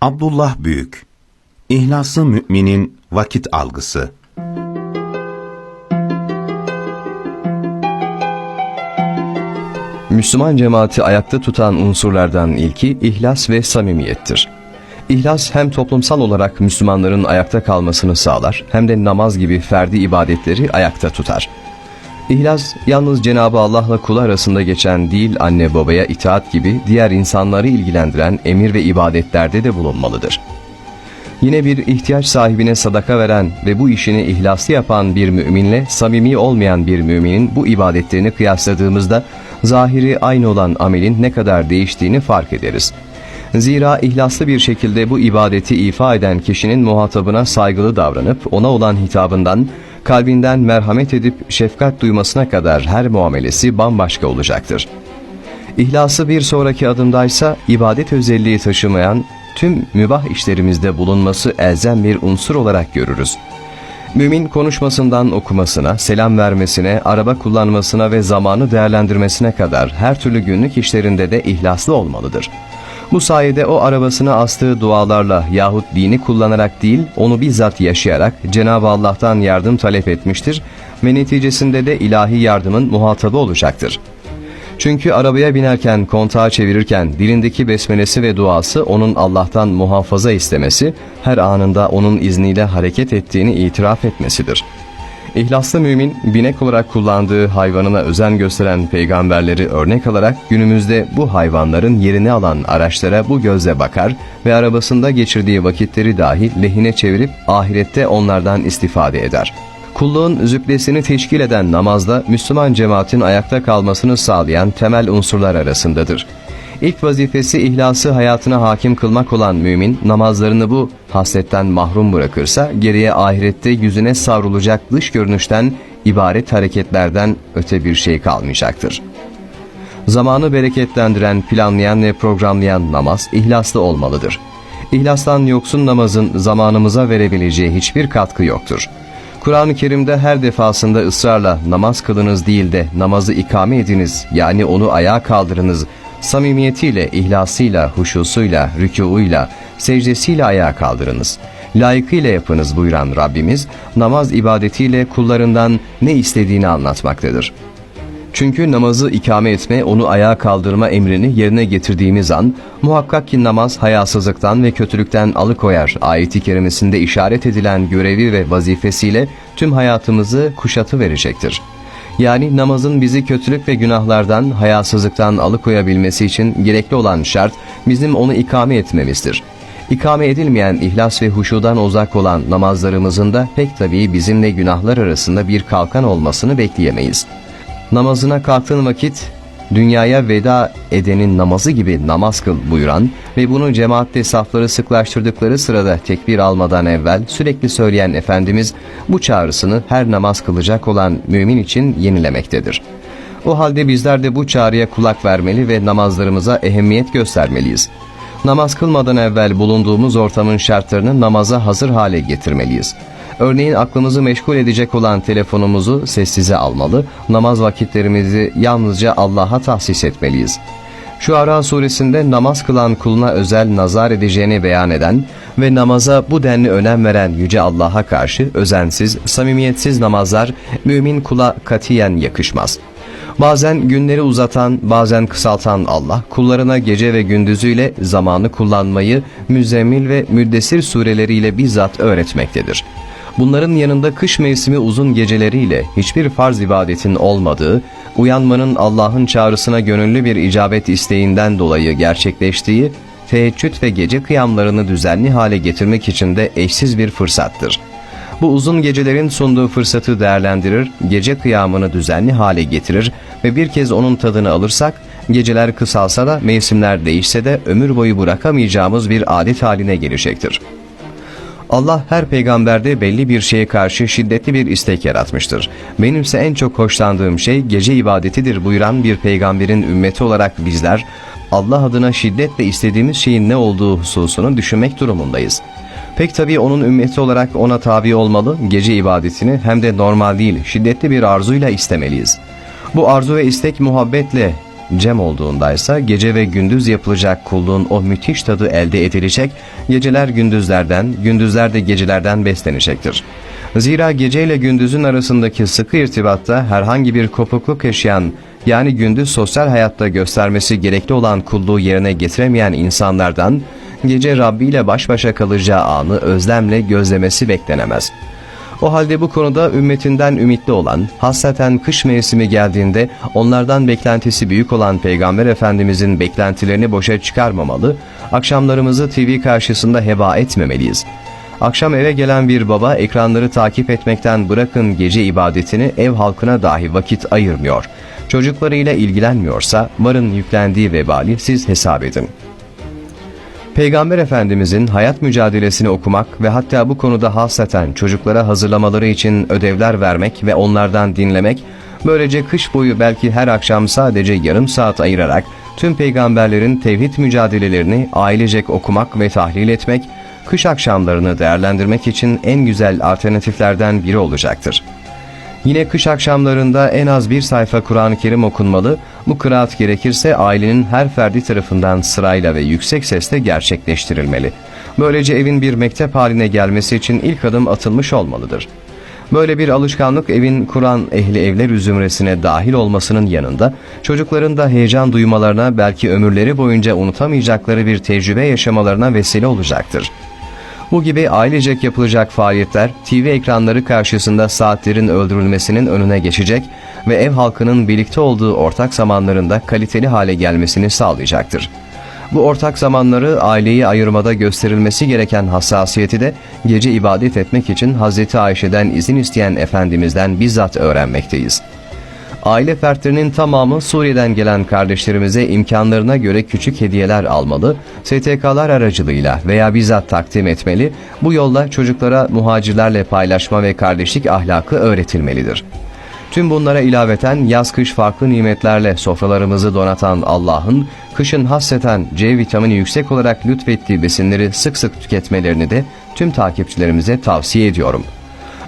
Abdullah Büyük İhlaslı müminin vakit algısı Müslüman cemaati ayakta tutan unsurlardan ilki ihlas ve samimiyettir. İhlas hem toplumsal olarak Müslümanların ayakta kalmasını sağlar hem de namaz gibi ferdi ibadetleri ayakta tutar. İhlas yalnız Cenabı Allah'la kul arasında geçen değil anne babaya itaat gibi diğer insanları ilgilendiren emir ve ibadetlerde de bulunmalıdır. Yine bir ihtiyaç sahibine sadaka veren ve bu işini ihlaslı yapan bir müminle samimi olmayan bir müminin bu ibadetlerini kıyasladığımızda zahiri aynı olan amelin ne kadar değiştiğini fark ederiz. Zira ihlaslı bir şekilde bu ibadeti ifa eden kişinin muhatabına saygılı davranıp ona olan hitabından, kalbinden merhamet edip şefkat duymasına kadar her muamelesi bambaşka olacaktır. İhlası bir sonraki adımdaysa ibadet özelliği taşımayan tüm mübah işlerimizde bulunması elzem bir unsur olarak görürüz. Mümin konuşmasından okumasına, selam vermesine, araba kullanmasına ve zamanı değerlendirmesine kadar her türlü günlük işlerinde de ihlaslı olmalıdır. Bu sayede o arabasına astığı dualarla yahut dini kullanarak değil, onu bizzat yaşayarak Cenab-ı Allah'tan yardım talep etmiştir ve neticesinde de ilahi yardımın muhatabı olacaktır.'' Çünkü arabaya binerken, kontağı çevirirken dilindeki besmelesi ve duası onun Allah'tan muhafaza istemesi, her anında onun izniyle hareket ettiğini itiraf etmesidir. İhlaslı mümin binek olarak kullandığı hayvanına özen gösteren peygamberleri örnek alarak günümüzde bu hayvanların yerini alan araçlara bu gözle bakar ve arabasında geçirdiği vakitleri dahi lehine çevirip ahirette onlardan istifade eder.'' Kulluğun züblesini teşkil eden namazda Müslüman cemaatin ayakta kalmasını sağlayan temel unsurlar arasındadır. İlk vazifesi ihlası hayatına hakim kılmak olan mümin namazlarını bu hasletten mahrum bırakırsa geriye ahirette yüzüne savrulacak dış görünüşten ibaret hareketlerden öte bir şey kalmayacaktır. Zamanı bereketlendiren, planlayan ve programlayan namaz ihlaslı olmalıdır. İhlastan yoksun namazın zamanımıza verebileceği hiçbir katkı yoktur.'' Kur'an-ı Kerim'de her defasında ısrarla namaz kılınız değil de namazı ikame ediniz yani onu ayağa kaldırınız, samimiyetiyle, ihlasıyla, huşusuyla, rükûuyla, secdesiyle ayağa kaldırınız. Layıkıyla yapınız buyuran Rabbimiz namaz ibadetiyle kullarından ne istediğini anlatmaktadır.'' Çünkü namazı ikame etme, onu ayağa kaldırma emrini yerine getirdiğimiz an, muhakkak ki namaz hayasızlıktan ve kötülükten alıkoyar ayeti kerimesinde işaret edilen görevi ve vazifesiyle tüm hayatımızı kuşatı verecektir. Yani namazın bizi kötülük ve günahlardan, hayasızlıktan alıkoyabilmesi için gerekli olan şart bizim onu ikame etmemizdir. İkame edilmeyen ihlas ve huşudan uzak olan namazlarımızın da pek tabii bizimle günahlar arasında bir kalkan olmasını bekleyemeyiz.'' namazına kalktığın vakit dünyaya veda edenin namazı gibi namaz kıl buyuran ve bunu cemaatte safları sıklaştırdıkları sırada tekbir almadan evvel sürekli söyleyen Efendimiz bu çağrısını her namaz kılacak olan mümin için yenilemektedir. O halde bizler de bu çağrıya kulak vermeli ve namazlarımıza ehemmiyet göstermeliyiz. Namaz kılmadan evvel bulunduğumuz ortamın şartlarını namaza hazır hale getirmeliyiz.'' Örneğin aklımızı meşgul edecek olan telefonumuzu sessize almalı, namaz vakitlerimizi yalnızca Allah'a tahsis etmeliyiz. Şu Ara suresinde namaz kılan kuluna özel nazar edeceğini beyan eden ve namaza bu denli önem veren Yüce Allah'a karşı özensiz, samimiyetsiz namazlar mümin kula katiyen yakışmaz. Bazen günleri uzatan, bazen kısaltan Allah, kullarına gece ve gündüzüyle zamanı kullanmayı Müzzemmil ve Müddessir sureleriyle bizzat öğretmektedir. Bunların yanında kış mevsimi uzun geceleriyle hiçbir farz ibadetin olmadığı, uyanmanın Allah'ın çağrısına gönüllü bir icabet isteğinden dolayı gerçekleştiği, teheccüd ve gece kıyamlarını düzenli hale getirmek için de eşsiz bir fırsattır. Bu uzun gecelerin sunduğu fırsatı değerlendirir, gece kıyamını düzenli hale getirir ve bir kez onun tadını alırsak, geceler kısalsa da mevsimler değişse de ömür boyu bırakamayacağımız bir adet haline gelecektir.'' Allah her peygamberde belli bir şeye karşı şiddetli bir istek yaratmıştır. Benimse en çok hoşlandığım şey gece ibadetidir buyuran bir peygamberin ümmeti olarak bizler Allah adına şiddetle istediğimiz şeyin ne olduğu hususunu düşünmek durumundayız. Pek tabii onun ümmeti olarak ona tabi olmalı, gece ibadetini hem de normal değil, şiddetli bir arzuyla istemeliyiz. Bu arzu ve istek muhabbetle cem olduğundaysa gece ve gündüz yapılacak kulluğun o müthiş tadı elde edilecek, geceler gündüzlerden, gündüzler de gecelerden beslenecektir. Zira gece ile gündüzün arasındaki sıkı irtibatta herhangi bir kopukluk yaşayan, yani gündüz sosyal hayatta göstermesi gerekli olan kulluğu yerine getiremeyen insanlardan, gece Rabbi ile baş başa kalacağı anı özlemle gözlemesi beklenemez.'' O halde bu konuda ümmetinden ümitli olan, hasreten kış mevsimi geldiğinde onlardan beklentisi büyük olan Peygamber Efendimizin beklentilerini boşa çıkarmamalı, akşamlarımızı TV karşısında heba etmemeliyiz. Akşam eve gelen bir baba ekranları takip etmekten bırakın gece ibadetini ev halkına dahi vakit ayırmıyor. Çocuklarıyla ilgilenmiyorsa varın yüklendiği vebali siz hesap edin.'' Peygamber Efendimizin hayat mücadelesini okumak ve hatta bu konuda hasaten çocuklara hazırlamaları için ödevler vermek ve onlardan dinlemek, böylece kış boyu belki her akşam sadece yarım saat ayırarak tüm peygamberlerin tevhid mücadelelerini ailecek okumak ve tahlil etmek, kış akşamlarını değerlendirmek için en güzel alternatiflerden biri olacaktır.'' Yine kış akşamlarında en az bir sayfa Kur'an-ı Kerim okunmalı, bu kıraat gerekirse ailenin her ferdi tarafından sırayla ve yüksek sesle gerçekleştirilmeli. Böylece evin bir mektep haline gelmesi için ilk adım atılmış olmalıdır. Böyle bir alışkanlık evin Kur'an ehli evler zümresine dahil olmasının yanında çocukların da heyecan duymalarına belki ömürleri boyunca unutamayacakları bir tecrübe yaşamalarına vesile olacaktır. Bu gibi ailecek yapılacak faaliyetler TV ekranları karşısında saatlerin öldürülmesinin önüne geçecek ve ev halkının birlikte olduğu ortak zamanlarında kaliteli hale gelmesini sağlayacaktır. Bu ortak zamanları aileyi ayırmada gösterilmesi gereken hassasiyeti de gece ibadet etmek için Hz. Ayşe'den izin isteyen Efendimiz'den bizzat öğrenmekteyiz.'' Aile fertlerinin tamamı Suriye'den gelen kardeşlerimize imkanlarına göre küçük hediyeler almalı, STK'lar aracılığıyla veya bizzat takdim etmeli, bu yolla çocuklara muhacirlerle paylaşma ve kardeşlik ahlakı öğretilmelidir. Tüm bunlara ilaveten yaz kış farklı nimetlerle sofralarımızı donatan Allah'ın kışın hasreten C vitamini yüksek olarak lütfettiği besinleri sık sık tüketmelerini de tüm takipçilerimize tavsiye ediyorum.''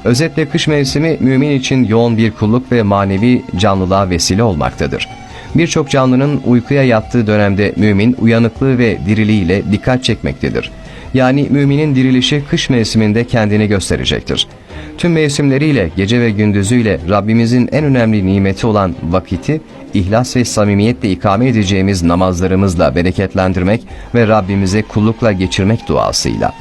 Özetle kış mevsimi mümin için yoğun bir kulluk ve manevi canlılığa vesile olmaktadır. Birçok canlının uykuya yattığı dönemde mümin uyanıklığı ve diriliğiyle dikkat çekmektedir. Yani müminin dirilişi kış mevsiminde kendini gösterecektir. Tüm mevsimleriyle, gece ve gündüzüyle Rabbimizin en önemli nimeti olan vakiti, ihlas ve samimiyetle ikame edeceğimiz namazlarımızla bereketlendirmek ve Rabbimize kullukla geçirmek duasıyla.